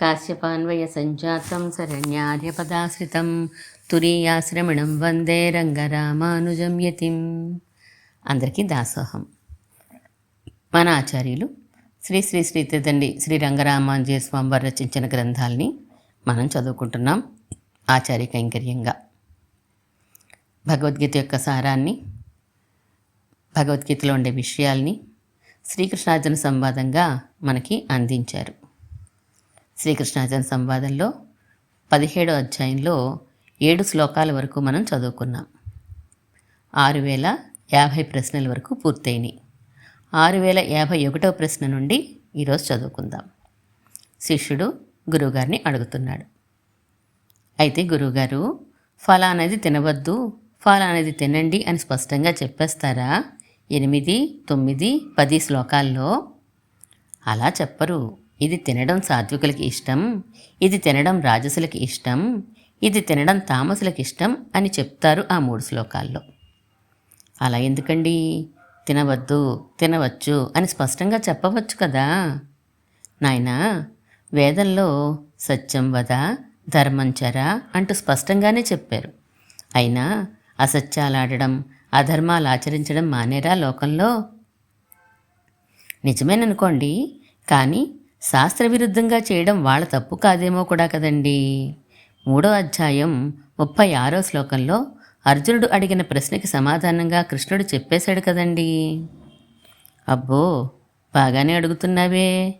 కాశ్యపాన్వయ సంజాతం శరణ్యార్యపదాశ్రితం తురీయాశ్రమణం వందే రంగరామానుజం యతిం అందరికీ దాసోహం. మన ఆచార్యులు శ్రీ శ్రీ శ్రీ తిదండి శ్రీ రంగరామాంజయ స్వామి వారు రచించిన గ్రంథాలని మనం చదువుకుంటున్నాం ఆచార్య కైంకర్యంగా. భగవద్గీత యొక్క సారాన్ని భగవద్గీతలో ఉండే విషయాల్ని శ్రీకృష్ణార్జున సంవాదంగా మనకి అందించారు. శ్రీకృష్ణార్జున సంవాదంలో పదిహేడో అధ్యాయంలో ఏడు శ్లోకాల వరకు మనం చదువుకున్నాం. ఆరు వేల యాభై ప్రశ్నల వరకు పూర్తయినాయి. ఆరు వేల యాభై ఒకటో ప్రశ్న నుండి ఈరోజు చదువుకుందాం. శిష్యుడు గురువుగారిని అడుగుతున్నాడు. అయితే గురువుగారు ఫలానది తినవద్దు ఫలానది తినండి అని స్పష్టంగా చెప్పేస్తారా? ఎనిమిది తొమ్మిది పది శ్లోకాల్లో అలా చెప్పరు. ఇది తినడం సాత్వికులకి ఇష్టం ఇది తినడం రాజసులకి ఇష్టం ఇది తినడం తామసులకి ఇష్టం అని చెప్తారు ఆ మూడు శ్లోకాల్లో. అలా ఎందుకండి? తినవద్దు తినవచ్చు అని స్పష్టంగా చెప్పవచ్చు కదా. నాయనా వేదంలో సత్యం వద ధర్మంచర అంటూ స్పష్టంగానే చెప్పారు. అయినా అసత్యాలాడడం అధర్మాలు ఆచరించడం మానేరా లోకంలో? నిజమేననుకోండి కానీ శాస్త్ర విరుద్ధంగా చేయడం వాళ్ళ తప్పు కాదేమో కూడా కదండి. మూడో అధ్యాయం ముప్పై ఆరో శ్లోకంలో అర్జునుడు అడిగిన ప్రశ్నకి సమాధానంగా కృష్ణుడు చెప్పేశాడు కదండి. అబ్బో బాగానే అడుగుతున్నావే.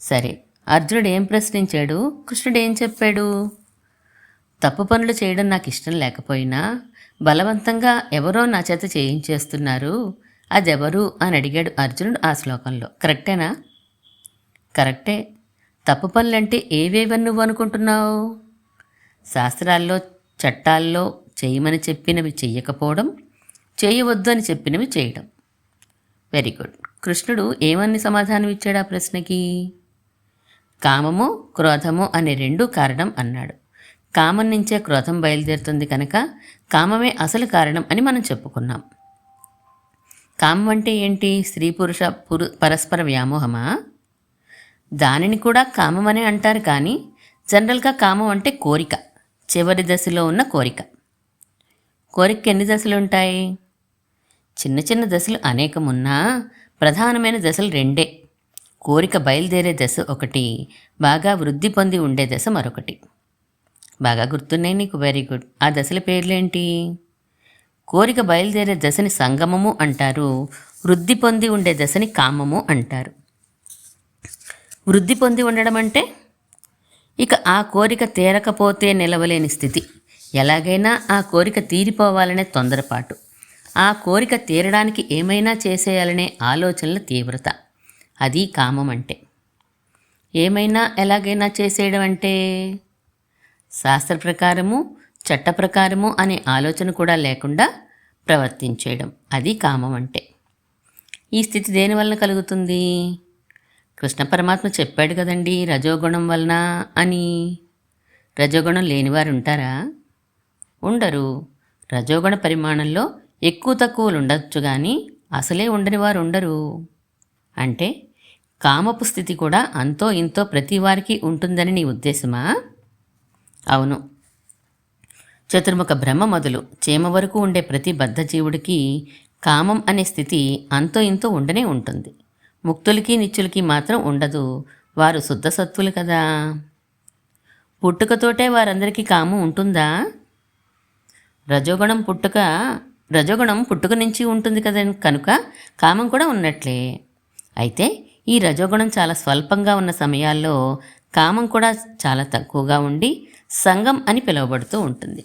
సరే అర్జునుడు ఏం ప్రశ్నించాడు? కృష్ణుడు ఏం చెప్పాడు? తప్పు పనులు చేయడం నాకు ఇష్టం లేకపోయినా బలవంతంగా ఎవరో నా చేత చేయించేస్తున్నారు అదెవరు అని అడిగాడు అర్జునుడు ఆ శ్లోకంలో. కరెక్టేనా? కరెక్టే. తప్పు పనులంటే ఏవేవని నువ్వు అనుకుంటున్నావు? శాస్త్రాల్లో చట్టాల్లో చేయమని చెప్పినవి చెయ్యకపోవడం చేయవద్దు అని చెప్పినవి చేయడం. Very good. కృష్ణుడు ఏమని సమాధానం ఇచ్చాడు ఆ ప్రశ్నకి? కామము క్రోధము అనే రెండు కారణం అన్నాడు. కామం నుంచే క్రోధం బయలుదేరుతుంది కనుక కామమే అసలు కారణం అని మనం చెప్పుకున్నాం. కామం అంటే ఏంటి? స్త్రీ పురుష పురు పరస్పర వ్యామోహమా? దానిని కూడా కామం అని అంటారు కానీ జనరల్గా కామం అంటే కోరిక. చివరి దశలో ఉన్న కోరిక. కోరికకి ఎన్ని దశలు ఉంటాయి? చిన్న చిన్న దశలు అనేకమున్నా ప్రధానమైన దశలు రెండే. కోరిక బయలుదేరే దశ ఒకటి బాగా వృద్ధి పొంది ఉండే దశ మరొకటి. బాగా గుర్తున్నాయి నీకు? వెరీ గుడ్ ఆ దశల పేర్లేంటి? కోరిక బయలుదేరే దశని సంగమము అంటారు వృద్ధి పొంది ఉండే దశని కామము అంటారు. వృద్ధి పొంది ఉండడం అంటే? ఇక ఆ కోరిక తీరకపోతే నిలవలేని స్థితి. ఎలాగైనా ఆ కోరిక తీరిపోవాలనే తొందరపాటు. ఆ కోరిక తీరడానికి ఏమైనా చేసేయాలనే ఆలోచనల తీవ్రత. అది కామం అంటే. ఏమైనా ఎలాగైనా చేసేయడం అంటే? శాస్త్ర ప్రకారము చట్ట ప్రకారము అనే ఆలోచన కూడా లేకుండా ప్రవర్తించేయడం. అది కామం అంటే. ఈ స్థితి దేనివలన కలుగుతుంది? కృష్ణ పరమాత్మ చెప్పాడు కదండి రజోగుణం వలన అని. రజోగుణం లేనివారు ఉంటారా ఉండరు. రజోగుణ పరిమాణంలో ఎక్కువ తక్కువలు ఉండొచ్చు కానీ అసలే ఉండని వారు ఉండరు అంటే కామపు స్థితి కూడా అంతో ఇంతో ప్రతి వారికి ఉంటుందని నీ ఉద్దేశమా? అవును. చతుర్ముఖ బ్రహ్మ మొదలు చీమ వరకు ఉండే ప్రతి బద్ధజీవుడికి కామం అనే స్థితి అంతో ఇంతో ఉండనే ఉంటుంది. ముక్తులకి నిత్యులకి మాత్రం ఉండదు. వారు శుద్ధసత్తులు కదా. పుట్టుకతోటే వారందరికీ కామం ఉంటుందా? రజోగుణం పుట్టుక రజోగుణం పుట్టుక నుంచి ఉంటుంది కదా కనుక కామం కూడా ఉన్నట్లే. అయితే ఈ రజోగుణం చాలా స్వల్పంగా ఉన్న సమయాల్లో కామం కూడా చాలా తక్కువగా ఉండి సంఘం అని పిలువబడుతూ ఉంటుంది.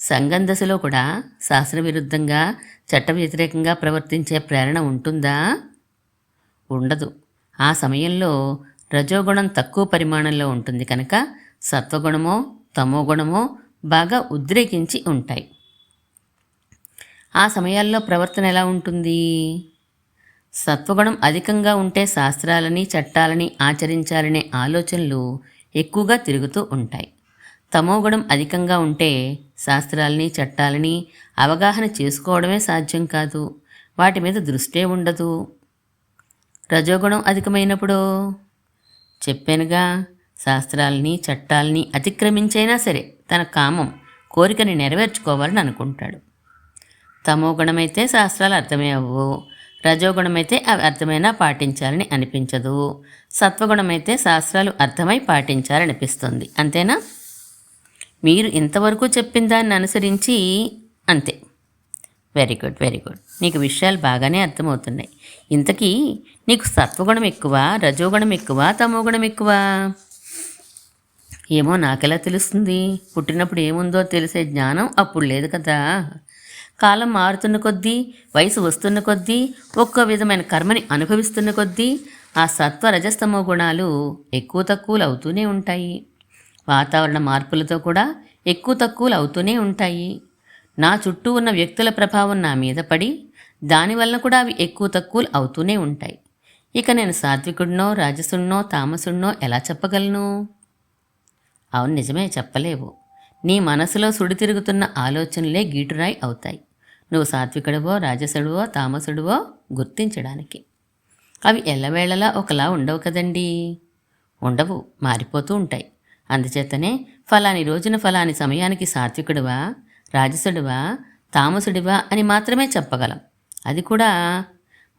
సంఘం దశలో కూడా శాస్త్ర విరుద్ధంగా చట్ట వ్యతిరేకంగా ప్రవర్తించే ప్రేరణ ఉంటుందా? ఉండదు. ఆ సమయంలో రజోగుణం తక్కువ పరిమాణంలో ఉంటుంది కనుక సత్వగుణమో తమో గుణమో బాగా ఉద్రేకించి ఉంటాయి. ఆ సమయాల్లో ప్రవర్తన ఎలా ఉంటుంది? సత్వగుణం అధికంగా ఉంటే శాస్త్రాలని చట్టాలని ఆచరించాలనే ఆలోచనలు ఎక్కువగా తిరుగుతూ ఉంటాయి. తమోగుణం అధికంగా ఉంటే శాస్త్రాలని చట్టాలని అవగాహన చేసుకోవడమే సాధ్యం కాదు. వాటి మీద దృష్టే ఉండదు. రజోగుణం అధికమైనప్పుడు? చెప్పానుగా శాస్త్రాల్ని చట్టాల్ని అతిక్రమించైనా సరే తన కామం కోరికని నెరవేర్చుకోవాలని అనుకుంటాడు. తమో గుణమైతే శాస్త్రాలు అర్థమయ్యవు రజోగుణమైతే అవి అర్థమైనా పాటించాలని అనిపించదు సత్వగుణమైతే శాస్త్రాలు అర్థమై పాటించాలనిపిస్తుంది అంతేనా? మీరు ఇంతవరకు చెప్పిన దాన్ని అనుసరించి అంతే. Very good very good. నీకు విషయాలు బాగానే అర్థమవుతున్నాయి. ఇంతకీ నీకు సత్వగుణం ఎక్కువ రజోగుణం ఎక్కువ తమోగుణం ఎక్కువ? ఏమో నాకెలా తెలుస్తుంది? పుట్టినప్పుడు ఏముందో తెలిసే జ్ఞానం అప్పుడు లేదు కదా. కాలం మారుతున్న కొద్దీ వయసు వస్తున్న కొద్దీ ఒక్కో విధమైన కర్మని అనుభవిస్తున్న కొద్దీ ఆ సత్వ రజస్తమో గుణాలు ఎక్కువ తక్కువలు అవుతూనే ఉంటాయి. వాతావరణ మార్పులతో కూడా ఎక్కువ తక్కువలు అవుతూనే ఉంటాయి. నా చుట్టూ ఉన్న వ్యక్తుల ప్రభావం నా మీద పడి దానివల్ల కూడా అవి ఎక్కువ తక్కువలు అవుతూనే ఉంటాయి. ఇక నేను సాత్వికుడినో రాజసుడినో తామసుడినో ఎలా చెప్పగలను? అవును నిజమే చెప్పలేవు. నీ మనసులో సుడి తిరుగుతున్న ఆలోచనలే గీటురాయి అవుతాయి. నువ్వు సాత్వికుడివో రాజసుడివో తామసుడివో గుర్తించడానికి. అవి ఎల్లవేళలా ఒకలా ఉండవు కదండి. ఉండవు మారిపోతూ ఉంటాయి. అందుచేతనే ఫలాని రోజున ఫలాని సమయానికి సాత్వికుడివా? రాజసుడివా తామసుడివా అని మాత్రమే చెప్పగలం. అది కూడా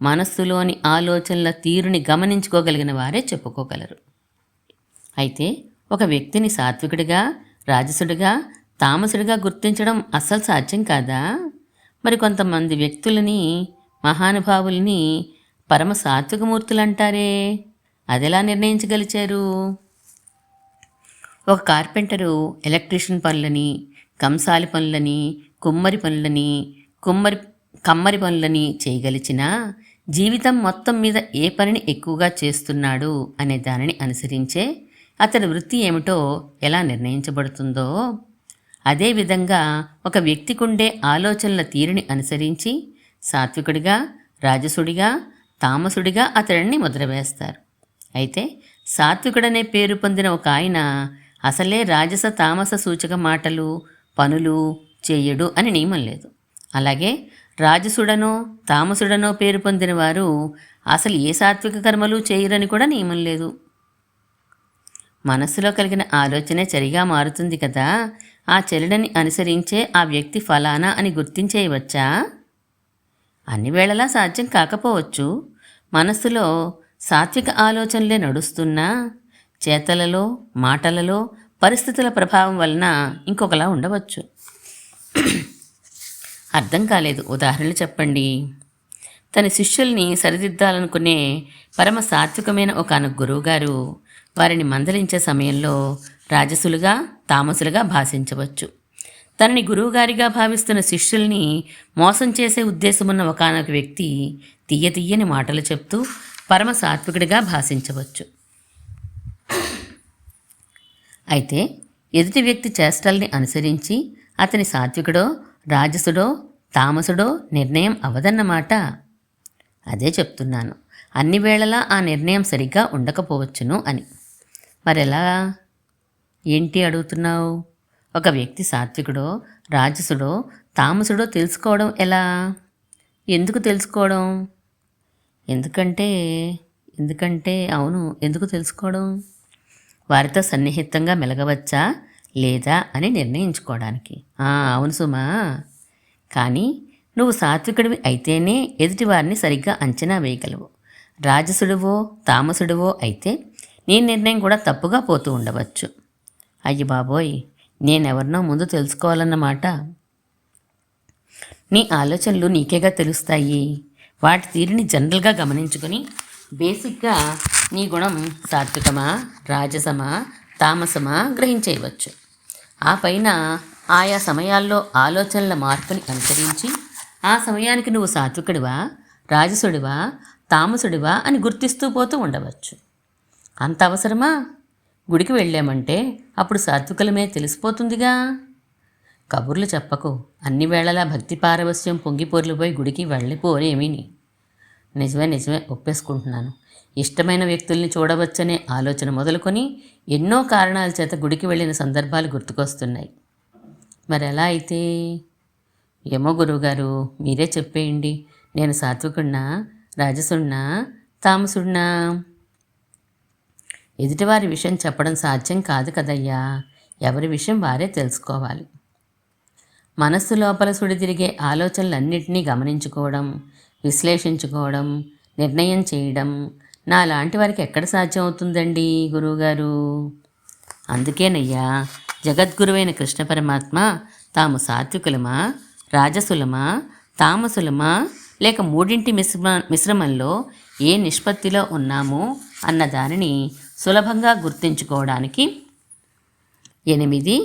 మనస్సులోని ఆలోచనల తీరుని గమనించుకోగలిగిన వారే చెప్పుకోగలరు. అయితే ఒక వ్యక్తిని సాత్వికుడిగా రాజసుడిగా తామసుడిగా గుర్తించడం అస్సలు సాధ్యం కాదా? మరి కొంతమంది వ్యక్తులని మహానుభావుల్ని పరమ సాత్వికమూర్తులు అంటారే అదెలా నిర్ణయించగలిచారు? ఒక కార్పెంటరు ఎలక్ట్రీషియన్ పనులని కంసాలి పనులని కుమ్మరి పనులని కుమ్మరి కమ్మరి పనులని చేయగలిచినా జీవితం మొత్తం మీద ఏ పనిని ఎక్కువగా చేస్తున్నాడు అనే దానిని అనుసరించే అతడి వృత్తి ఏమిటో ఎలా నిర్ణయించబడుతుందో అదేవిధంగా ఒక వ్యక్తికుండే ఆలోచనల తీరుని అనుసరించి సాత్వికుడిగా రాజసుడిగా తామసుడిగా అతడిని ముద్రవేస్తారు. అయితే సాత్వికుడనే పేరు పొందిన ఒక ఆయన అసలే రాజస తామస సూచక మాటలు పనులు చేయడు అని నియమం లేదు. అలాగే రాజసుడనో తామసుడనో పేరు పొందిన వారు అసలు ఏ సాత్విక కర్మలు చేయరని కూడా నియమం లేదు. మనస్సులో కలిగిన ఆలోచనే చరిగా మారుతుంది కదా. ఆ చరిడని అనుసరించే ఆ వ్యక్తి ఫలానా అని గుర్తించేయవచ్చా? అన్ని వేళలా సాధ్యం కాకపోవచ్చు. మనస్సులో సాత్విక ఆలోచనలే నడుస్తున్నా చేతలలో మాటలలో పరిస్థితుల ప్రభావం వలన ఇంకొకలా ఉండవచ్చు. అర్థం కాలేదు. ఉదాహరణలు చెప్పండి. తన శిష్యుల్ని సరిదిద్దాలనుకునే పరమ సాత్వికమైన ఒక గురువుగారు వారిని మందలించే సమయంలో రాజసులుగా తామసులుగా భాషించవచ్చు. తనని గురువుగారిగా భావిస్తున్న శిష్యుల్ని మోసం చేసే ఉద్దేశమున్న ఒకనొక వ్యక్తి తీయ తీయని మాటలు చెప్తూ పరమ సాత్వికుడిగా భాషించవచ్చు. అయితే ఎదుటి వ్యక్తి చేష్టల్ని అనుసరించి అతని సాత్వికుడో రాజసుడో తామసుడో నిర్ణయం అవదన్నమాట. అదే చెప్తున్నాను. అన్ని వేళలా ఆ నిర్ణయం సరిగ్గా ఉండకపోవచ్చును అని. మరెలా? ఏంటి అడుగుతున్నావు? ఒక వ్యక్తి సాత్వికుడో రాజసుడో తామసుడో తెలుసుకోవడం ఎలా? ఎందుకు తెలుసుకోవడం? ఎందుకంటే ఎందుకంటే అవును ఎందుకు తెలుసుకోవడం? వారితో సన్నిహితంగా మెలగవచ్చా లేదా అని నిర్ణయించుకోవడానికి. అవును సుమా. కానీ నువ్వు సాత్వికుడివి అయితేనే ఎదుటివారిని సరిగ్గా అంచనా వేయగలవు. రాజసుడువో తామసుడివో అయితే నీ నిర్ణయం కూడా తప్పుగా పోతూ ఉండవచ్చు. అయ్యి బాబోయ్ నేనెవరినో ముందు తెలుసుకోవాలన్నమాట నీ ఆలోచనలు నీకేగా తెలుస్తాయి? వాటి తీరుని జనరల్గా గమనించుకొని బేసిక్గా నీ గుణం సాత్వికమా రాజసమా తామసమా గ్రహించేయవచ్చు. ఆ పైన ఆయా సమయాల్లో ఆలోచనల మార్పుని అనుసరించి ఆ సమయానికి నువ్వు సాత్వికుడివా రాజసుడివా తామసుడివా అని గుర్తిస్తూ పోతూ ఉండవచ్చు. అంత అవసరమా? గుడికి వెళ్ళామంటే అప్పుడు సాత్వికులమే తెలిసిపోతుందిగా. కబుర్లు చెప్పకు. అన్ని వేళలా భక్తి పారవస్యం పొంగిపోర్లుపోయి గుడికి వెళ్ళిపోనేమిని నిజమే నిజమే ఒప్పేసుకుంటున్నాను. ఇష్టమైన వ్యక్తుల్ని చూడవచ్చనే ఆలోచన మొదలుకొని ఎన్నో కారణాల చేత గుడికి వెళ్ళిన సందర్భాలు గుర్తుకొస్తున్నాయి. మరి ఎలా అయితే? ఏమో గురువుగారు మీరే చెప్పేయండి. నేను సాత్వికుడినా రాజసుడినా తామసుడినా ఎదుటివారి విషయం చెప్పడం సాధ్యం కాదు కదయ్యా. ఎవరి విషయం వారే తెలుసుకోవాలి. మనస్సు లోపల సుడి తిరిగే ఆలోచనలన్నింటినీ గమనించుకోవడం విశ్లేషించుకోవడం నిర్ణయం చేయడం నా లాంటి వారికి ఎక్కడ సాధ్యం అవుతుందండి గురువుగారు? అందుకేనయ్యా జగద్గురువైన కృష్ణ పరమాత్మ తాము సాత్వికులమా రాజసులమా తామసులమా లేక మూడింటి మిశ్రమ మిశ్రమంలో ఏ నిష్పత్తిలో ఉన్నామో అన్న దానిని సులభంగా గుర్తించుకోవడానికి ఎనిమిది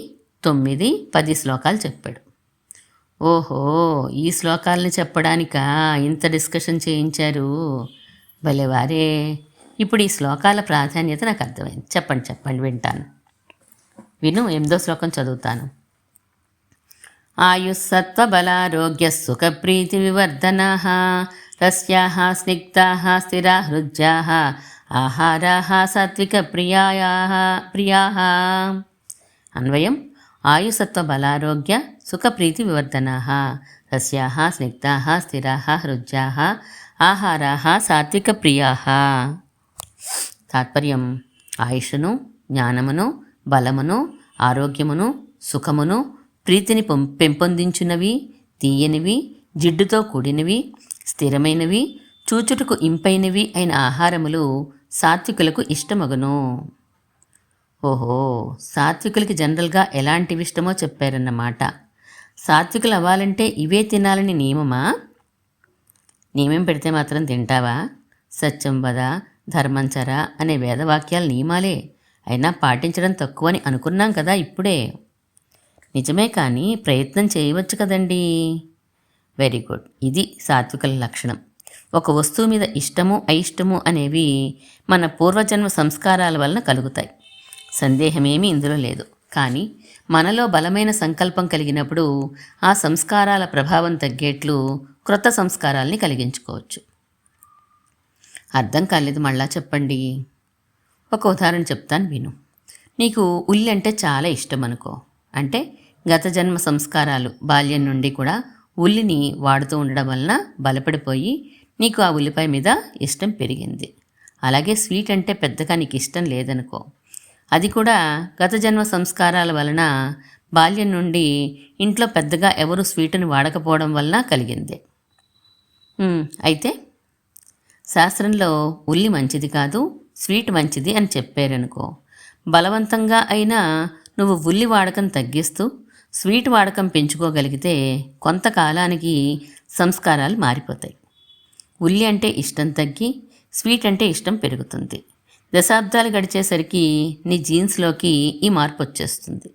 తొమ్మిది పది శ్లోకాలు చెప్పాడు. ఓహో ఈ శ్లోకాలను చెప్పడానికా? ఇంత డిస్కషన్ చేయించారు. భలేవారే ఇప్పుడు ఈ శ్లోకాల ప్రాధాన్యత నాకు అర్థమైంది. చెప్పండి చెప్పండి వింటాను. విను ఎనిమిదో శ్లోకం చదువుతాను. ఆయుస్సత్వబలారోగ్య సుఖప్రీతి వివర్ధనా రస్యా స్నిగ్ధా స్థిరా హృద్యా ఆహారా సాత్విక ప్రియా ప్రియా. అన్వయం. ఆయుసత్వ బలారోగ్య సుఖప్రీతి వివర్ధనా సస్యా స్నిగ్ధా స్థిరా హృద్యా ఆహారా సాత్విక ప్రియా తాత్పర్యం ఆయుషును జ్ఞానమును బలమును ఆరోగ్యమును సుఖమును ప్రీతిని పెంపొందించునవి తీయనివి జిడ్డుతో కూడినవి స్థిరమైనవి చూచుటకు ఇంపైనవి అయిన ఆహారములు సాత్వికులకు ఇష్టమగును. ఓహో సాత్వికులకి జనరల్గా ఎలాంటివి ఇష్టమో చెప్పారన్నమాట. సాత్వికులు అవ్వాలంటే ఇవే తినాలని నియమమా? నియమం పెడితే మాత్రం తింటావా? సత్యం వద? ధర్మంచర అనే వేదవాక్యాల నియమాలే. అయినా పాటించడం తక్కువని అనుకున్నాం కదా ఇప్పుడే. నిజమే కానీ ప్రయత్నం చేయవచ్చు కదండి. Very good. ఇది సాత్వికుల లక్షణం. ఒక వస్తువు మీద ఇష్టము అయిష్టము అనేవి మన పూర్వజన్మ సంస్కారాల వలన కలుగుతాయి. సందేహమేమీ ఇందులో లేదు. కానీ మనలో బలమైన సంకల్పం కలిగినప్పుడు ఆ సంస్కారాల ప్రభావం తగ్గేట్లు క్రొత్త సంస్కారాల్ని కలిగించుకోవచ్చు. అర్థం కాలేదు మళ్ళా చెప్పండి. ఒక ఉదాహరణ చెప్తాను విను. నీకు ఉల్లి అంటే చాలా ఇష్టం అనుకో. అంటే గత జన్మ సంస్కారాలు బాల్యం నుండి కూడా ఉల్లిని వాడుతూ ఉండడం వలన బలపడిపోయి నీకు ఆ ఉల్లిపాయ మీద ఇష్టం పెరిగింది. అలాగే స్వీట్ అంటే పెద్దగా నీకు ఇష్టం లేదనుకో. అది కూడా గత జన్మ సంస్కారాల వలన బాల్యం నుండి ఇంట్లో పెద్దగా ఎవరు స్వీటుని వాడకపోవడం వలన కలిగింది. అయితే శాస్త్రంలో ఉల్లి మంచిది కాదు స్వీట్ మంచిది అని చెప్పారనుకో. బలవంతంగా అయినా నువ్వు ఉల్లి వాడకం తగ్గిస్తూ స్వీట్ వాడకం పెంచుకోగలిగితే కొంతకాలానికి సంస్కారాలు మారిపోతాయి. ఉల్లి అంటే ఇష్టం తగ్గి స్వీట్ అంటే ఇష్టం పెరుగుతుంది. దశాబ్దాలు గడిచేసరికి నీ జీన్స్లోకి ఈ మార్పు వచ్చేస్తుంది.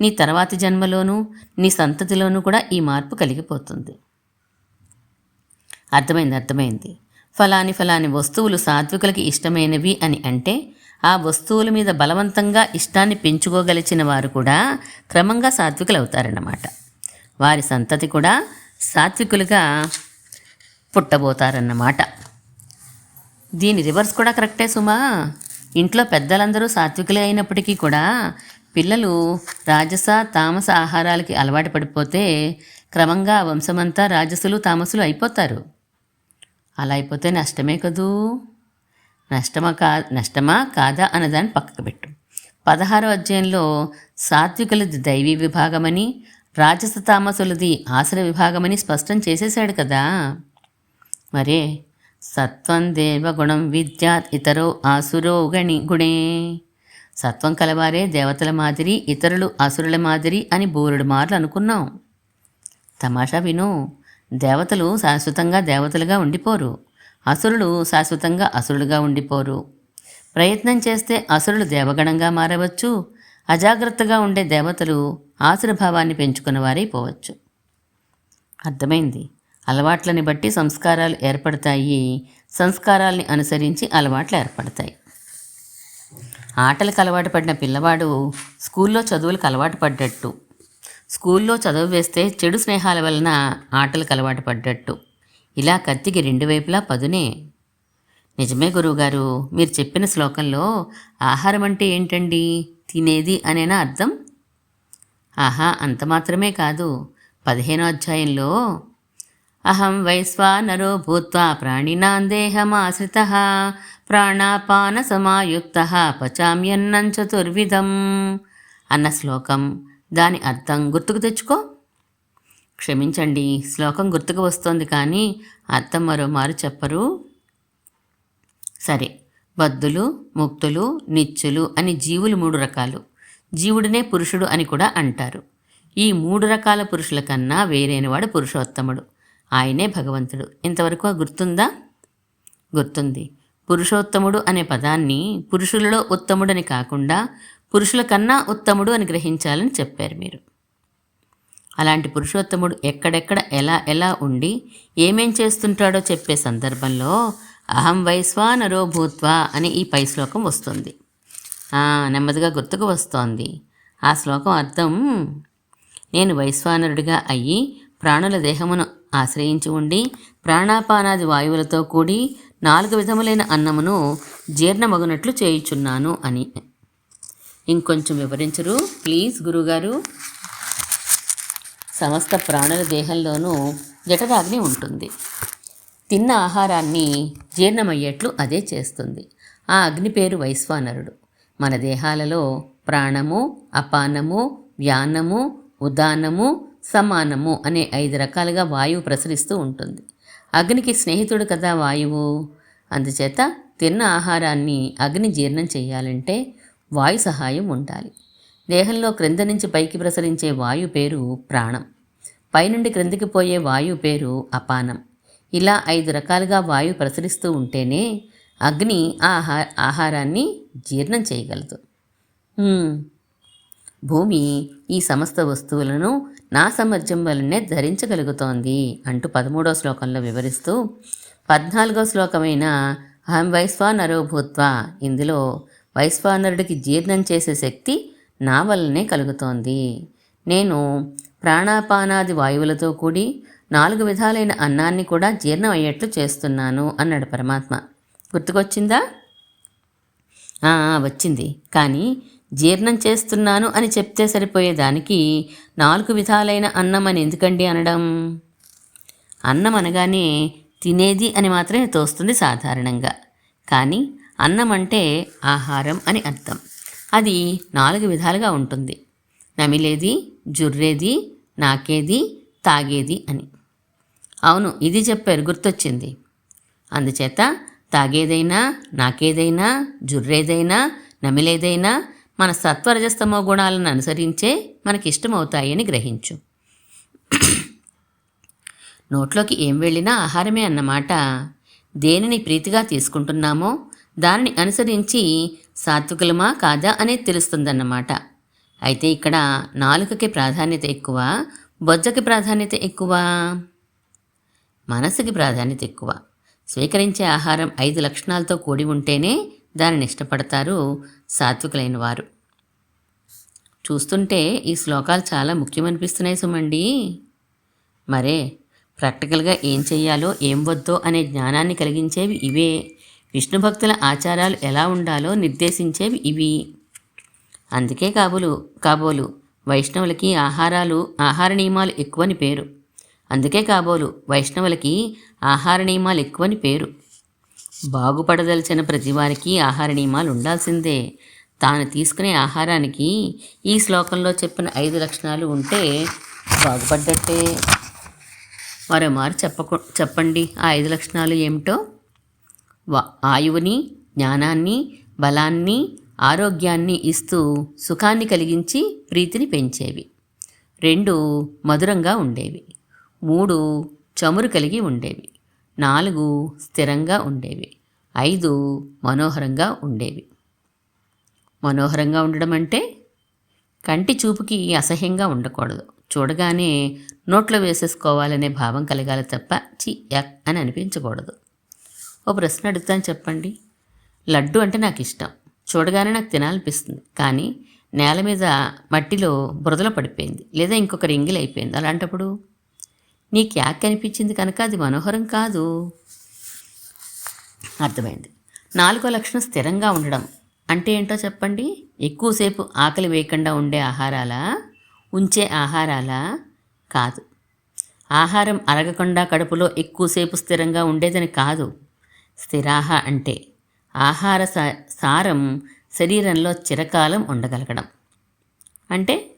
నీ తర్వాతి జన్మలోనూ నీ సంతతిలోనూ కూడా ఈ మార్పు కలిగిపోతుంది. అర్థమైంది అర్థమైంది. ఫలాని ఫలాని వస్తువులు సాత్వికులకి ఇష్టమైనవి అని అంటే ఆ వస్తువుల మీద బలవంతంగా ఇష్టాన్ని పెంచుకోగలిచిన వారు కూడా క్రమంగా సాత్వికులు అవుతారన్నమాట వారి సంతతి కూడా సాత్వికులుగా పుట్టబోతారన్నమాట. దీని రివర్స్ కూడా కరెక్టే సుమా. ఇంట్లో పెద్దలందరూ సాత్వికులే అయినప్పటికీ కూడా పిల్లలు రాజస తామస ఆహారాలకి అలవాటు పడిపోతే క్రమంగా వంశమంతా రాజసులు తామసులు అయిపోతారు. అలా అయిపోతే నష్టమే కదూ? నష్టమా కా నష్టమా కాదా అన్నదాన్ని పక్కకు పెట్టు. పదహారో అధ్యాయంలో సాత్వికులది దైవీ విభాగమని రాజస తామసులది ఆసర విభాగమని స్పష్టం చేసేశాడు కదా. మరే సత్వం దేవగుణం విద్యాత్ ఇతరో ఆసురో గణి గుణే. సత్వం కలవారే దేవతల మాదిరి ఇతరులు అసురుల మాదిరి అని బోరుడు మార్లు అనుకున్నాం. తమాషా విను దేవతలు శాశ్వతంగా దేవతలుగా ఉండిపోరు. అసురులు శాశ్వతంగా అసురులుగా ఉండిపోరు. ప్రయత్నం చేస్తే అసురులు దేవగణంగా మారవచ్చు. అజాగ్రత్తగా ఉండే దేవతలు ఆసురభావాన్ని పెంచుకున్న వారైపోవచ్చు అర్థమైంది? అలవాట్లని బట్టి సంస్కారాలు ఏర్పడతాయి. సంస్కారాల్ని అనుసరించి అలవాట్లు ఏర్పడతాయి. ఆటలకు అలవాటు పడిన పిల్లవాడు స్కూల్లో చదువులకు అలవాటు పడ్డట్టు. స్కూల్లో చదువు వేస్తే చెడు స్నేహాల వలన ఆటలకు అలవాటు పడ్డట్టు. ఇలా కత్తికి రెండు వైపులా పదునే. నిజమే గురువుగారు మీరు చెప్పిన శ్లోకంలో ఆహారం అంటే ఏంటండి? తినేది అనేనా అర్థం? ఆహా అంత మాత్రమే కాదు. పదిహేనో అధ్యాయంలో అహం వైశ్వానరో భూత్వా ప్రాణినాం దేహమాశ్రిత ప్రాణాపాన సమాయుక్త పచామ్యన్నం చతుర్విధం. అన్న శ్లోకం. దాని అర్థం గుర్తుకు తెచ్చుకో. క్షమించండి శ్లోకం గుర్తుకు వస్తోంది కానీ అర్థం మరోమారు చెప్పరు. సరే బద్ధులు ముక్తులు నిత్యులు అని జీవులు మూడు రకాలు. జీవుడినే పురుషుడు అని కూడా అంటారు. ఈ మూడు రకాల పురుషుల కన్నా వేరైనవాడు పురుషోత్తముడు. ఆయనే భగవంతుడు. ఇంతవరకు ఆ గుర్తుందా? గుర్తుంది. పురుషోత్తముడు అనే పదాన్ని పురుషులలో ఉత్తముడని కాకుండా పురుషుల కన్నా ఉత్తముడు అని గ్రహించాలని చెప్పారు మీరు. అలాంటి పురుషోత్తముడు ఎక్కడెక్కడ ఎలా ఎలా ఉండి ఏమేం చేస్తుంటాడో చెప్పే సందర్భంలో అహం వైశ్వానరో భూత్వా అని ఈ పై శ్లోకం వస్తుంది. నెమ్మదిగా గుర్తుకు వస్తోంది. ఆ శ్లోకం అర్థం నేను వైశ్వానరుడిగా అయ్యి ప్రాణుల దేహమును ఆశ్రయించి ఉండి ప్రాణాపానాది వాయువులతో కూడి నాలుగు విధములైన అన్నమును జీర్ణమగునట్లు చేయుచున్నాను అని. ఇంకొంచెం వివరించరు. ప్లీజ్ గురుగారు. సమస్త ప్రాణుల దేహంలోనూ జఠరాగ్ని ఉంటుంది. తిన్న ఆహారాన్ని జీర్ణమయ్యేట్లు అదే చేస్తుంది. ఆ అగ్ని పేరు వైశ్వానరుడు. మన దేహాలలో ప్రాణము అపానము వ్యానము ఉదానము సమానము అనే ఐదు రకాలుగా వాయువు ప్రసరిస్తూ ఉంటుంది. అగ్నికి స్నేహితుడు కదా వాయువు? అందుచేత తిన్న ఆహారాన్ని అగ్ని జీర్ణం చేయాలంటే వాయు సహాయం ఉండాలి. దేహంలో క్రింద నుంచి పైకి ప్రసరించే వాయు పేరు ప్రాణం. పైనుండి క్రిందికి పోయే వాయు పేరు అపానం. ఇలా ఐదు రకాలుగా వాయువు ప్రసరిస్తూ ఉంటేనే అగ్ని ఆ ఆహా ఆహారాన్ని జీర్ణం చేయగలదు. భూమి ఈ సమస్త వస్తువులను నా సమర్థ్యం వలనే ధరించగలుగుతోంది అంటూ పదమూడో శ్లోకంలో వివరిస్తూ పద్నాలుగో శ్లోకమైన అహం వైశ్వానరో భూత్వా ఇందులో వైశ్వానరుడికి జీర్ణం చేసే శక్తి నా వల్లనే కలుగుతోంది. నేను ప్రాణాపానాది వాయువులతో కూడి నాలుగు విధాలైన అన్నాన్ని కూడా జీర్ణం అయ్యేట్లు చేస్తున్నాను అన్నాడు పరమాత్మ. గుర్తుకొచ్చిందా? వచ్చింది. కానీ జీర్ణం చేస్తున్నాను అని చెప్తే సరిపోయేదానికి నాలుగు విధాలైన అన్నం అని ఎందుకండి అనడం? అన్నం అనగానే తినేది అని మాత్రమే తోస్తుంది సాధారణంగా. కానీ అన్నం అంటే ఆహారం అని అర్థం. అది నాలుగు విధాలుగా ఉంటుంది. నమిలేది జుర్రేది నాకేది తాగేది అని. అవును ఇది చెప్పారు గుర్తొచ్చింది. అందుచేత తాగేదైనా నాకేదైనా జుర్రేదైనా నమిలేదైనా మన సత్వరజస్తమో గుణాలను అనుసరించే మనకిష్టమవుతాయని గ్రహించు. నోట్లోకి ఏం వెళ్ళినా ఆహారమే అన్నమాట. దేనిని ప్రీతిగా తీసుకుంటున్నామో దానిని అనుసరించి సాత్వికులమా కాదా అనేది తెలుస్తుందన్నమాట. అయితే ఇక్కడ నాలుకకి ప్రాధాన్యత ఎక్కువ బొజ్జకి ప్రాధాన్యత ఎక్కువ? మనసుకి ప్రాధాన్యత ఎక్కువ. స్వీకరించే ఆహారం ఐదు లక్షణాలతో కూడి ఉంటేనే దానిని ఇష్టపడతారు సాత్వికులైన వారు చూస్తుంటే ఈ శ్లోకాలు చాలా ముఖ్యమనిపిస్తున్నాయి సుమండి. మరే ప్రాక్టికల్గా ఏం చెయ్యాలో ఏం వద్దో అనే జ్ఞానాన్ని కలిగించేవి ఇవే. విష్ణు భక్తుల ఆచారాలు ఎలా ఉండాలో నిర్దేశించేవి ఇవి. అందుకే కాబోలు కాబోలు వైష్ణవులకి ఆహారాలు ఆహార నియమాలు ఎక్కువని పేరు. అందుకే కాబోలు వైష్ణవులకి ఆహార నియమాలు ఎక్కువని పేరు. బాగుపడదలిచిన ప్రతివారికి ఆహార నియమాలు ఉండాల్సిందే. తాను తీసుకునే ఆహారానికి ఈ శ్లోకంలో చెప్పిన ఐదు లక్షణాలు ఉంటే బాగుపడ్డట్టే. మరోమారు చెప్పకు చెప్పండి. ఆ ఐదు లక్షణాలు ఏమిటో? ఆయువుని జ్ఞానాన్ని బలాన్ని ఆరోగ్యాన్ని ఇస్తూ సుఖాన్ని కలిగించి ప్రీతిని పెంచేవి. రెండు మధురంగా ఉండేవి. మూడు చమురు కలిగి ఉండేవి. నాలుగు స్థిరంగా ఉండేవి. ఐదు మనోహరంగా ఉండేవి. మనోహరంగా ఉండడం అంటే కంటి చూపుకి అసహ్యంగా ఉండకూడదు. చూడగానే నోట్లో వేసేసుకోవాలనే భావం కలగాలి తప్ప చి యక్ అని అనిపించకూడదు. ఓ ప్రశ్న అడుగుతాను చెప్పండి. లడ్డు అంటే నాకు ఇష్టం. చూడగానే నాకు తినాలనిపిస్తుంది. కానీ నేల మీద మట్టిలో బురదలో పడిపోయింది. లేదా ఇంకొక రింగిల్ అయిపోయింది. అలాంటప్పుడు నీకు యాక్ కనుక అది మనోహరం కాదు. అర్థమైంది. నాలుగో లక్షణం స్థిరంగా ఉండడం. అంటే ఏంటో చెప్పండి? ఎక్కువసేపు ఆకలి వేయకుండా ఉండే ఆహారాలా? ఉంచే ఆహారాలా? కాదు. ఆహారం అరగకుండా కడుపులో ఎక్కువసేపు స్థిరంగా ఉండేదని కాదు. స్థిరాహ అంటే ఆహార సారం శరీరంలో చిరకాలం ఉండగలగడం. అంటే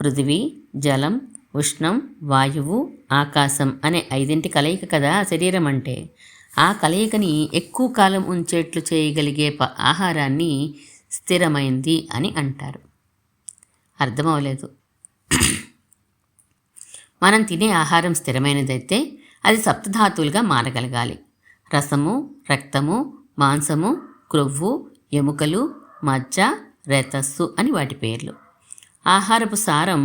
పృథివీ జలం ఉష్ణం వాయువు ఆకాశం అనే ఐదింటి కలయిక కదా శరీరం అంటే ఆ కలయికని ఎక్కువ కాలం ఉంచేట్లు చేయగలిగే ప ఆహారాన్ని స్థిరమైంది అని అంటారు. అర్థమవలేదు మనం తినే ఆహారం స్థిరమైనదైతే అది సప్తధాతువులుగా మారగలగాలి. రసము రక్తము మాంసము క్రొవ్వు ఎముకలు మజ్జ రేతస్సు అని వాటి పేర్లు. ఆహారపు సారం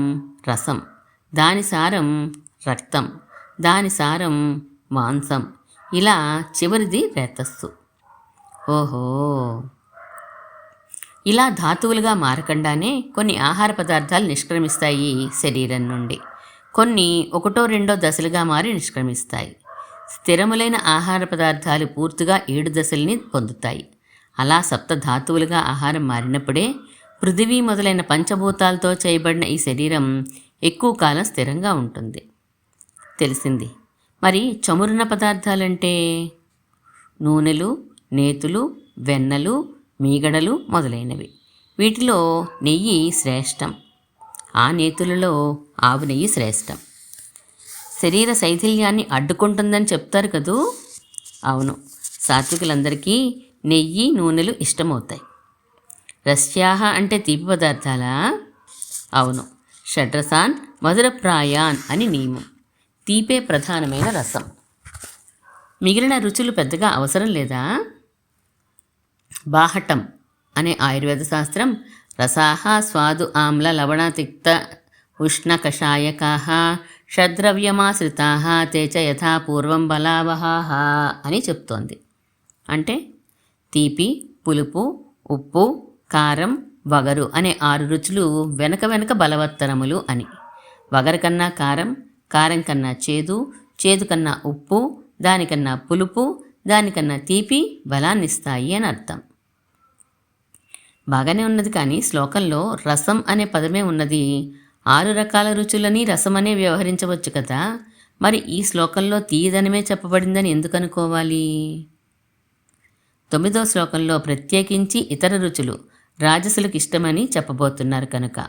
రసం. దాని సారం రక్తం దాని సారం మాంసం. ఇలా చివరిది రేతస్సు. ఓహో! ఇలా ధాతువులుగా మారకుండానే కొన్ని ఆహార పదార్థాలు నిష్క్రమిస్తాయి శరీరం నుండి. కొన్ని ఒకటో రెండో దశలుగా మారి నిష్క్రమిస్తాయి. స్థిరములైన ఆహార పదార్థాలు పూర్తిగా ఏడు దశల్ని పొందుతాయి. అలా సప్త ధాతువులుగా ఆహారం మారినప్పుడే పృథివీ మొదలైన పంచభూతాలతో చేయబడిన ఈ శరీరం ఎక్కువ కాలం స్థిరంగా ఉంటుంది. తెలిసింది. మరి చమురున్న పదార్థాలంటే? నూనెలు నేతులు వెన్నలు మీగడలు మొదలైనవి. వీటిలో నెయ్యి శ్రేష్టం. ఆ నేతులలో ఆవు నెయ్యి శ్రేష్టం. శరీర శైథిల్యాన్ని అడ్డుకుంటుందని చెప్తారు కదూ? అవును. సాత్వికులందరికీ నెయ్యి నూనెలు ఇష్టమవుతాయి. రస్యాహ అంటే తీపి పదార్థాలా? అవును. షడ్రసాన్ మధురప్రాయాన్ అని నియమం. తీపే ప్రధానమైన రసం. మిగిలిన రుచులు పెద్దగా అవసరం లేదా? బాహటం అనే ఆయుర్వేద శాస్త్రం రసాహ స్వాదు ఆమ్ల లవణ తిక్త ఉష్ణ కషాయకాహ షద్రవ్యమాశ్రితా తేచ యథా పూర్వం బలావహాహ అని చెప్తోంది. అంటే తీపి పులుపు ఉప్పు కారం వగరు అనే ఆరు రుచులు వెనక వెనక బలవత్తరములు అని. వగరు కన్నా కారం కారం కన్నా చేదు చేదు కన్నా ఉప్పు దానికన్నా పులుపు దానికన్నా తీపి బలాన్నిస్తాయి అని అర్థం. బాగానే ఉన్నది కానీ శ్లోకంలో రసం అనే పదమే ఉన్నది. ఆరు రకాల రుచులని రసమనే వ్యవహరించవచ్చు కదా. మరి ఈ శ్లోకంలో తీయదనమే చెప్పబడిందని ఎందుకు అనుకోవాలి? తొమ్మిదో శ్లోకంలో ప్రత్యేకించి ఇతర రుచులు. రాజసులకు ఇష్టమని చెప్పబోతున్నారు కనుక.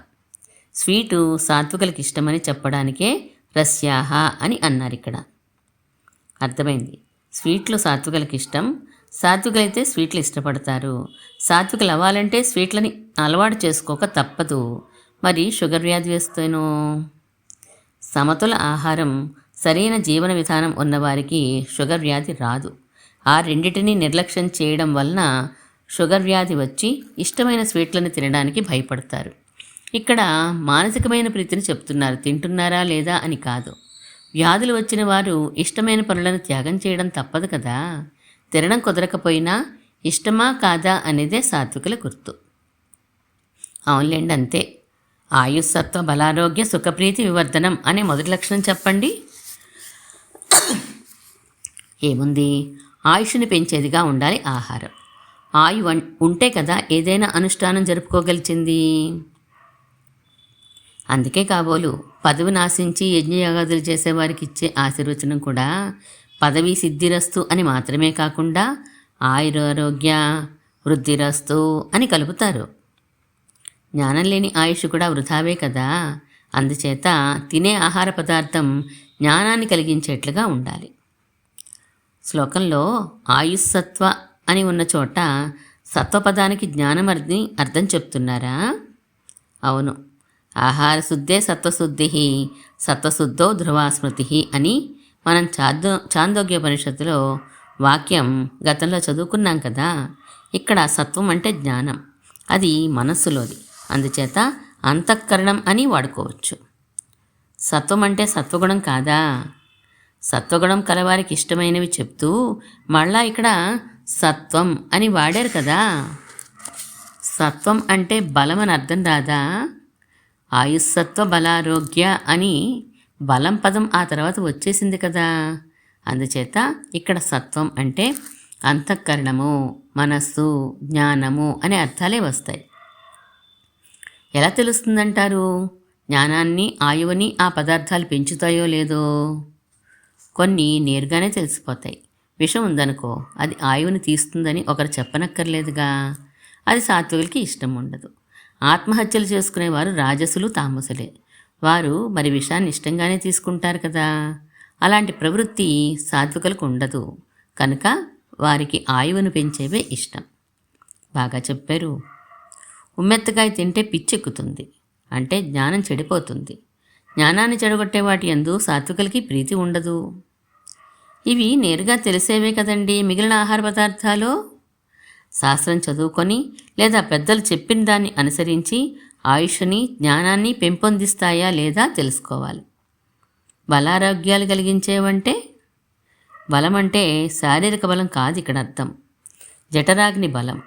స్వీటు సాత్వికులకు ఇష్టమని చెప్పడానికే రస్యాహ అని అన్నారు ఇక్కడ. అర్థమైంది. స్వీట్లు సాత్వికులకు ఇష్టం. సాత్వికులైతే స్వీట్లు ఇష్టపడతారు. సాత్వికులు అవ్వాలంటే స్వీట్లని అలవాటు చేసుకోక తప్పదు. మరి షుగర్ వ్యాధి వేస్తేనో? సమతుల ఆహారం సరైన జీవన విధానం ఉన్నవారికి షుగర్ వ్యాధి రాదు. ఆ రెండింటినీ నిర్లక్ష్యం చేయడం వలన షుగర్ వ్యాధి వచ్చి ఇష్టమైన స్వీట్లను తినడానికి భయపడతారు. ఇక్కడ మానసికమైన ప్రీతిని చెప్తున్నారు. తింటున్నారా లేదా అని కాదు. వ్యాధులు వచ్చిన వారు ఇష్టమైన పనులను త్యాగం చేయడం తప్పదు కదా. తినడం కుదరకపోయినా ఇష్టమా కాదా అనేదే సాత్వికుల గుర్తు. అవునులేండి అంతే. ఆయుస్సత్వ బలారోగ్య సుఖప్రీతి వివర్ధనం అనే మొదటి లక్షణం చెప్పండి. ఏముంది? ఆయుష్ని పెంచేదిగా ఉండాలి ఆహారం. ఆయు ఉంటే కదా ఏదైనా అనుష్ఠానం జరుపుకోగలిచింది. అందుకే కాబోలు పదవి నాశించి యజ్ఞయాగాదులు చేసేవారికి ఇచ్చే ఆశీర్వచనం కూడా పదవి సిద్ధిరస్తు అని మాత్రమే కాకుండా ఆయురారోగ్య వృద్ధిరస్తు అని కలుపుతారు. జ్ఞానం లేని ఆయుష్ కూడా వృధావే కదా. అందుచేత తినే ఆహార పదార్థం జ్ఞానాన్ని కలిగించేట్లుగా ఉండాలి. శ్లోకంలో ఆయుస్సత్వ అని ఉన్న చోట సత్వపదానికి జ్ఞానమర్ది అర్థం చెప్తున్నారా? అవును. ఆహార శుద్ధే సత్వశుద్ధి సత్వశుద్ధో ధ్రువాస్మృతి అని మనం చాందో చాందోగ్యోపనిషత్తులో వాక్యం గతంలో చదువుకున్నాం కదా. ఇక్కడ సత్వం అంటే జ్ఞానం. అది మనస్సులోది. అందుచేత అంతఃకరణం అని వాడుకోవచ్చు. సత్వం అంటే సత్వగుణం కాదా? సత్వగుణం కలవారికి ఇష్టమైనవి చెప్తూ మళ్ళా ఇక్కడ సత్వం అని వాడారు కదా. సత్వం అంటే బలం అని అర్థం రాదా? ఆయుస్సత్వ బలారోగ్య అని బలం పదం ఆ తర్వాత వచ్చేసింది కదా. అందుచేత ఇక్కడ సత్వం అంటే అంతఃకరణము మనస్సు జ్ఞానము అనే అర్థాలే వస్తాయి. ఎలా తెలుస్తుందంటారు? జ్ఞానాన్ని ఆయువుని ఆ పదార్థాలు పెంచుతాయో లేదో? కొన్ని నేరుగానే తెలిసిపోతాయి. విషం ఉందనుకో అది ఆయువుని తీస్తుందని ఒకరు చెప్పనక్కర్లేదుగా. అది సాత్వికులకి ఇష్టం ఉండదు. ఆత్మహత్యలు చేసుకునేవారు రాజసులు తామసులే. వారు మరి విషాన్ని ఇష్టంగానే తీసుకుంటారు కదా. అలాంటి ప్రవృత్తి సాత్వికులకు ఉండదు. కనుక వారికి ఆయువును పెంచేవే ఇష్టం. బాగా చెప్పారు. ఉమ్మెత్తకాయ తింటే పిచ్చెక్కుతుంది. అంటే జ్ఞానం చెడిపోతుంది. జ్ఞానాన్ని చెడగొట్టే వాటి ఎందు సాత్వికులకి ప్రీతి ఉండదు. ఇవి నేరుగా తెలిసేవే కదండి మిగిలిన ఆహార పదార్థాలు. శాస్త్రం చదువుకొని లేదా పెద్దలు చెప్పిన దాన్ని అనుసరించి ఆయుష్ని జ్ఞానాన్ని పెంపొందిస్తాయా లేదా తెలుసుకోవాలి. బలారోగ్యాలు కలిగించేవంటే? బలం అంటే శారీరక బలం కాదు ఇక్కడ అర్థం. జఠరాగ్ని బలం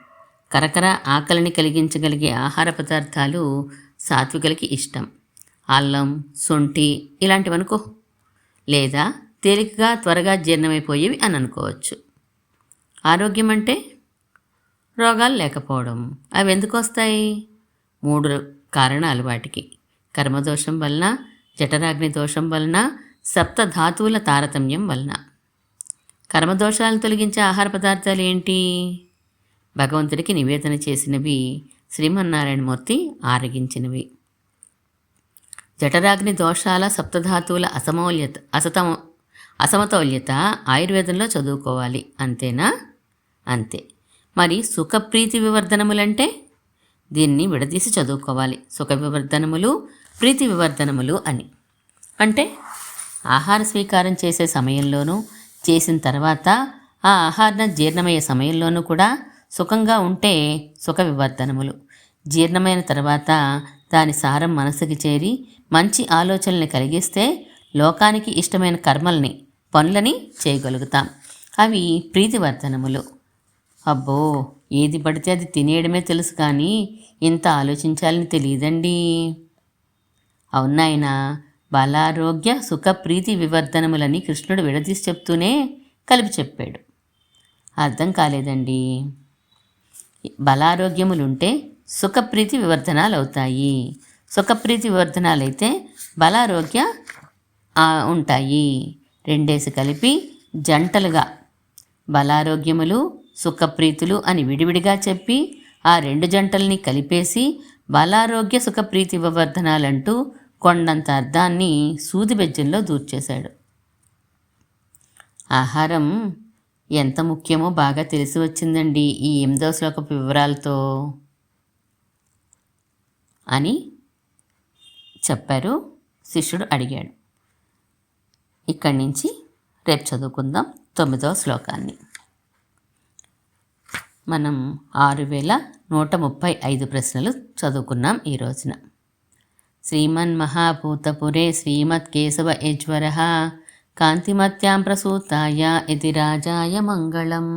కరకర ఆకలిని కలిగించగలిగే ఆహార పదార్థాలు సాత్వికులకి ఇష్టం. అల్లం శుంఠి ఇలాంటివనుకో. లేదా తేలికగా త్వరగా జీర్ణమైపోయేవి అని అనుకోవచ్చు. ఆరోగ్యం అంటే రోగాలు లేకపోవడం. అవి ఎందుకు వస్తాయి? మూడు కారణాలు వాటికి. కర్మదోషం వలన జఠరాగ్ని దోషం వలన సప్త ధాతువుల తారతమ్యం వలన. కర్మదోషాలను తొలగించే ఆహార పదార్థాలు ఏంటి? భగవంతుడికి నివేదన చేసినవి శ్రీమన్నారాయణమూర్తి ఆరగించినవి. జఠరాగ్ని దోషాల సప్తధాతువుల అసమౌల్యత అసతమ అసమతౌల్యత ఆయుర్వేదంలో చదువుకోవాలి. అంతేనా? అంతే. మరి సుఖప్రీతి వివర్ధనములంటే? దీన్ని విడదీసి చదువుకోవాలి. సుఖ వివర్ధనములు ప్రీతి వివర్ధనములు అని. అంటే ఆహార స్వీకారం చేసే సమయంలోనూ చేసిన తర్వాత ఆ ఆహారం జీర్ణమయ్యే సమయంలోనూ కూడా సుఖంగా ఉంటే సుఖ వివర్ధనములు. జీర్ణమైన తర్వాత దాని సారం మనసుకి చేరి మంచి ఆలోచనల్ని కలిగిస్తే లోకానికి ఇష్టమైన కర్మల్ని పనులని చేయగలుగుతాం. అవి ప్రీతివర్ధనములు. అబ్బో ఏది పడితే అది తినేయడమే తెలుసు కానీ ఇంత ఆలోచించాలని తెలియదండి. అవునాయన బలారోగ్య సుఖ ప్రీతి వివర్ధనములని కృష్ణుడు విడదీసి చెప్తూనే కలిపి చెప్పాడు. అర్థం కాలేదండి. బలారోగ్యములుంటే సుఖప్రీతి వివర్ధనాలు అవుతాయి సుఖప్రీతి వివర్ధనాలు అయితే బలారోగ్య ఉంటాయి. రెండేసి కలిపి జంటలుగా బలారోగ్యములు సుఖప్రీతులు అని విడివిడిగా చెప్పి ఆ రెండు జంటల్ని కలిపేసి బలారోగ్య సుఖప్రీతి వివర్ధనాలంటూ కొండంత అర్థాన్ని సూది బెజ్జంలో దూర్చేశాడు. ఆహారం ఎంత ముఖ్యమో బాగా తెలిసి వచ్చిందండి ఈ ఎనిమిదో శ్లోకపు వివరాలతో అని చెప్పారు శిష్యుడు అడిగాడు. ఇక్కడి నుంచి రేపు చదువుకుందాం తొమ్మిదవ శ్లోకాన్ని. మనం ఆరు వేల నూట ముప్పై ఐదు ప్రశ్నలు చదువుకున్నాం ఈ రోజున. శ్రీమన్ మహాభూతపురే శ్రీమత్ కేశవ యజ్వర కాంతిమత్యాం ప్రసూతాయ ఇది రాజాయ మంగళం.